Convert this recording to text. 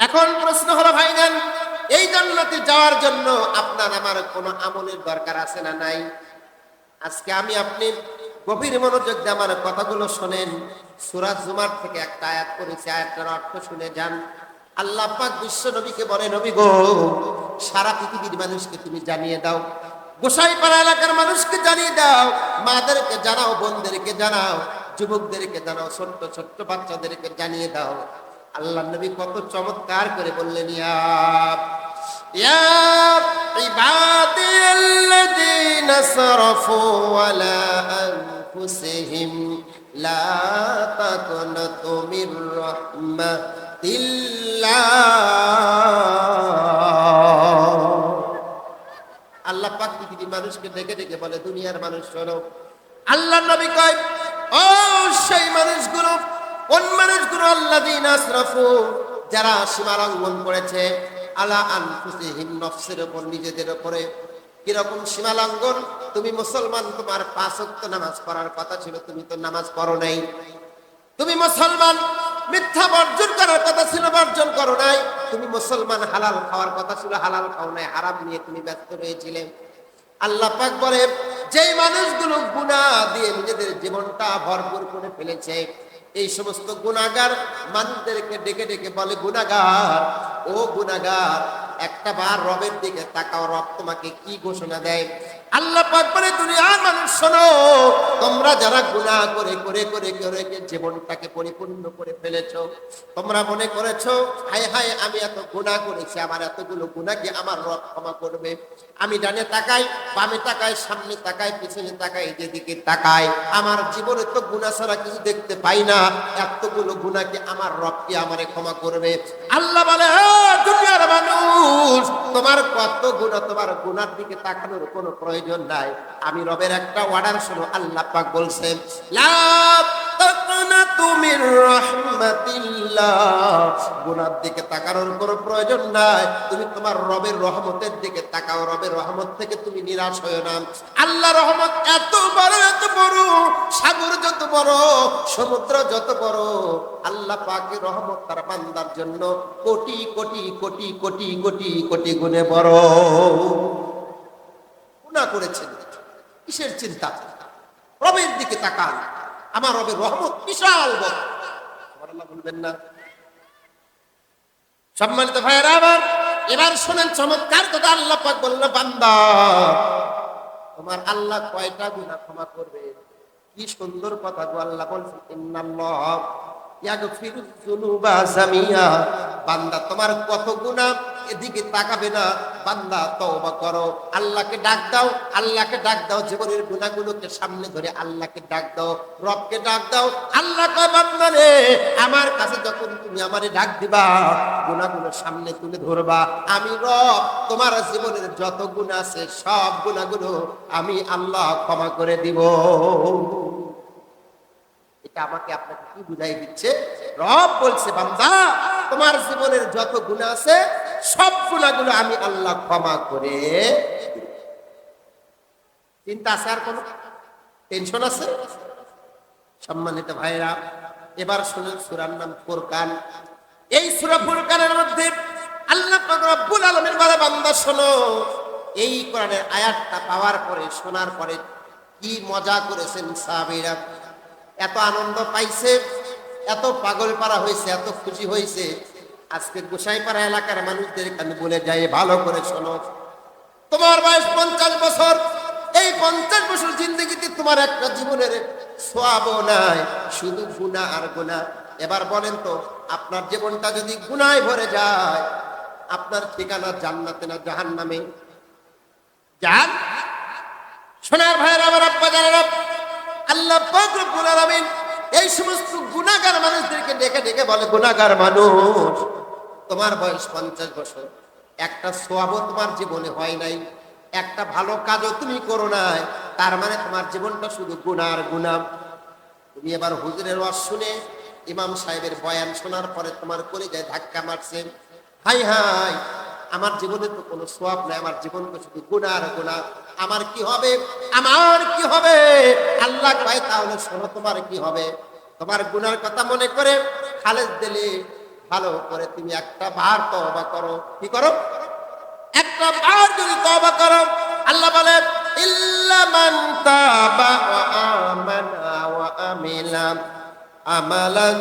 এখন প্রশ্ন হলো ভাইজান এই জান্নাতে যাওয়ার জন্য আপনার আমার কোনো আমলের দরকার আছে না নাই? আজকে আমি আপনি গভীর মনোযোগ দিয়ে আমার কথাগুলো শোনেন। সুরাজ জুমার থেকে একটা আয়াত করেছি আয়াতটার অর্থ শুনে যান। আল্লাহ পাক বিশ্ব নবীকে বলে, নবী গো, সারা পৃথিবীর মানুষকে তুমি জানিয়ে দাও, গোসাইপাড়া এলাকার মানুষকে জানিয়ে দাও, মাদেরকে জানাও, বোনদেরকে জানাও যুবকদেরকে জানাও ছোট্ট ছোট্ট বাচ্চাদেরকে জানিয়ে দাও। আল্লাহ নবী কত চমৎকার করে বললেন আল্লাহ পাক পৃথিবীর মানুষকে দেখে দেখে বলে, দুনিয়ার মানুষ শোনো। আল্লাহ নবী কয় ও সেই মানুষগুলো, কোন মানুষগুলো আল্লাহ দিন আসরাফু যারা সীমা লঙ্ঘন করেছে আলা আনফুসিহিম উপর, নিজেদের উপরে। কীরকম সীমা লঙ্ঘন তুমি মুসলমান, তোমার পাঁচ ওয়াক্ত নামাজ পড়ার কথা ছিল, তুমি তো নামাজ পড়ো নাই। তুমি মুসলমান, মিথ্যা বর্জন করার কথা ছিল, বর্জন করো নাই। তুমি মুসলমান, হালাল খাওয়ার কথা ছিল, হালাল খাও নাই, হারাম নিয়ে তুমি ব্যস্ত রয়েছিলে। আল্লাহ পাক বলে যেই মানুষগুলো গুণা দিয়ে নিজেদের জীবনটা ভরপুর করে ফেলেছে, এই সমস্ত গুণাগার মানুষদেরকে ডেকে ডেকে বলে গুণাগার ও গুণাগার একটা বার রবের দিকে তাকাও, রব তোমাকে কি ঘোষণা দেয়? আল্লাহ পাক দুনিয়ার মানুষ শোনো তোমরা যারা গুনাহ করে করে করে করে জীবনটাকে পরিপূর্ণ করে ফেলেছো তোমরা মনে করেছ হায় হায় আমি এত গুনাহ করেছি আমার এতগুলো গুনাহ কি আমার রব ক্ষমা করবে। আমি ডানে তাকাই বামে তাকাই সামনে তাকাই পিছনে তাকাই যেদিকে তাকাই আমার জীবনে তো গুনাহ ছাড়া কিছু দেখতে পাই না। এতগুলো গুনাহ কি আমার রব কি আমারে ক্ষমা করবে। আল্লাহ বলে "হ্যাঁ, মানুষ, তোমার কত গুনাহ তোমার গুণার দিকে তাকানোর কোনো প্রয়োজন নাই। আমি রবের একটা অর্ডার শুনো, আল্লাহ বলছেন, লা তাকনাতু মির রাহমাতিল্লাহ। প্রয়োজন নাই। তুমি তোমার রবের রহমতের দিকে তাকাও। রবের রহমত থেকে তুমি নিরাশ সাগর যত বড়, সমুদ্র যত বড়। আল্লাহ পাকের রহমত তার বান্দার জন্য কোটি কোটি কোটি কোটি কোটি কোটি গুণে বড়। করেছেন। কিসের চিন্তা? রবের দিকে তাকান। আমার রবের রহমত বিশাল সুবহানাল্লাহ বলবেন না। সম্মানিত ভাইয়েরা আবার এবার শোনেন চমৎকার কথা আল্লাহ পাক বলল বান্দা, তোমার আল্লাহ কয়টা গুনাহ ক্ষমা করবে? কি সুন্দর কথা গো আল্লাহ বলছে ইন্নাল্লাহ ইয়াগফিরু যুনুবা জামিয়া। বান্দা, তোমার কত গুনাহ এদিকে তাকাবে না, বান্দা তওবা করো। আল্লাহকে ডাক দাও, আল্লাহকে ডাক দাও, জীবনের গুনাহগুলোকে সামনে ধরে আল্লাহকে ডাক দাও, রবকে ডাক দাও। আল্লাহ বান্দা রে, আমার কাছে যখন তুমি আমারে ডাক দিবা, গুনাহগুলো সামনে তুলে ধরবা। আমি রব, তোমার জীবনের যত গুণ আছে, সব গুণাগুলো আমি আল্লাহ ক্ষমা করে দিব। আমাকে আপনাকে কি বুঝাই দিচ্ছে? রব বলছে, বান্দা, তোমার জীবনের যত গুণ আছে সব গুণাগুলো আমি আল্লাহ ক্ষমা করে। চিন্তা আছে আর কোনো? টেনশন আছে? সম্মানিত ভাইরা এবার শুনুন সুরার নাম ফুরকান। এই সুরা ফুরকানের মধ্যে আল্লাহ রব্বুল আলামিন বলে, বান্দা, শোনো, এই কোরআনের আয়াতটা পাওয়ার পরে, শোনার পরে কি মজা করেছেন সাহাবীরা? এত আনন্দ পাইছে, এত পাগল পারা হয়েছে, এত খুশি হয়েছে আজকে গোসাইপাড়া এলাকার মানুষদেরকে আমি বলে যাই ভালো করে শোনো। তোমার বয়স পঞ্চাশ বছর। এই পঞ্চাশ বছর জিন্দগিতে তোমার একটা জীবনের সোয়াবও নাই, শুধু গুণা আর গুণা এবার বলেন তো, আপনার জীবনটা যদি গুনায় ভরে যায়, আপনার ঠিকানা জান্নাতে না জাহান নামে জান? সোনার ভাইয়ের আমার আব্বা জানার আল্লাহ এই সমস্ত গুনাহগার মানুষদেরকে ডেকে ডেকে বলে, গুনাহগার মানুষ তোমার বয়স পঞ্চাশ বছর। একটা সোয়াবও তোমার জীবনে হয় নাই। একটা ভালো কাজও তুমি করো নাই। তার মানে তোমার জীবনটা শুধু গুনার গুনাম তুমি এবার হুজুরের ওয়াজ শুনে ইমাম সাহেবের বয়ান শোনার পরে তোমার করে যায় ধাক্কা মারছে। হাই হাই, আমার জীবনে তো কোনো সোয়াব নাই। আমার জীবন তো শুধু গুনার গুণা। আমার কি হবে? আমার কি হবে? আল্লাহ কয়, তাহলে শোনো তোমার কি হবে। তোমার গুনার কথা মনে করে খালেদ দিলে ভালো করে তুমি একটা বার তওবা করো। কি করো? একটা বার যদি তওবা করো, আল্লাহ বলেন, ইল্লা মান তাবা ওয়া আমানা ওয়া আমিলা আমালান